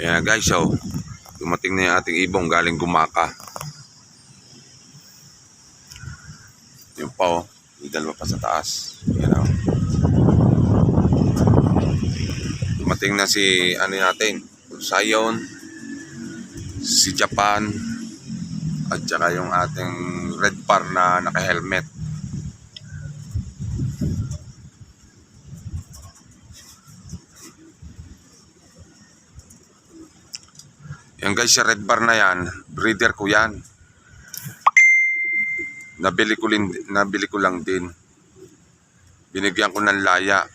Kaya guys, so, dumating na yung ating ibong galing gumaka. Yung pa oh, dalawa pa sa taas. Yan oh. Dumating na si, ano natin, Sayon, si Japan, at saka yung ating red bar na naka-helmet. Yan guys, si red bar na yan, breeder ko yan. Nabili ko, lin, nabili ko lang din. Binigyan ko ng laya.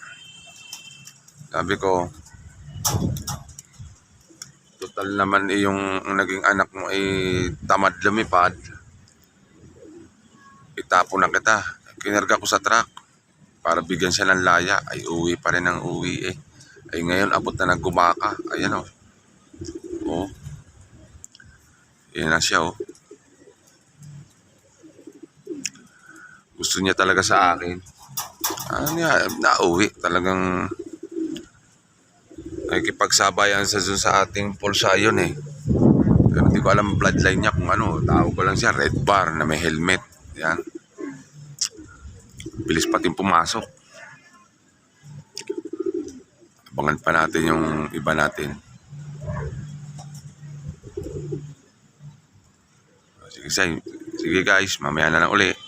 Sabi ko, total naman eh, yung naging anak mo ay tamad lumipad. Itapo na kita. Kinarga ko sa truck para bigyan siya ng laya. Ay uwi pa rin ang uwi eh. Ay ngayon abot na ng gumaka. Ayan o. Oh. Yan na siya oh. Gusto niya talaga sa akin. Ano niya, nauwi. Talagang nakikipagsabayan sa dun sa ating pulsayon eh. Pero hindi ko alam bloodline niya kung ano. Tawag ko lang siya, red bar na may helmet. Yan. Bilis pating pumasok. Abangan pa natin yung iba natin. Sige, guys, mamaya na lang uli.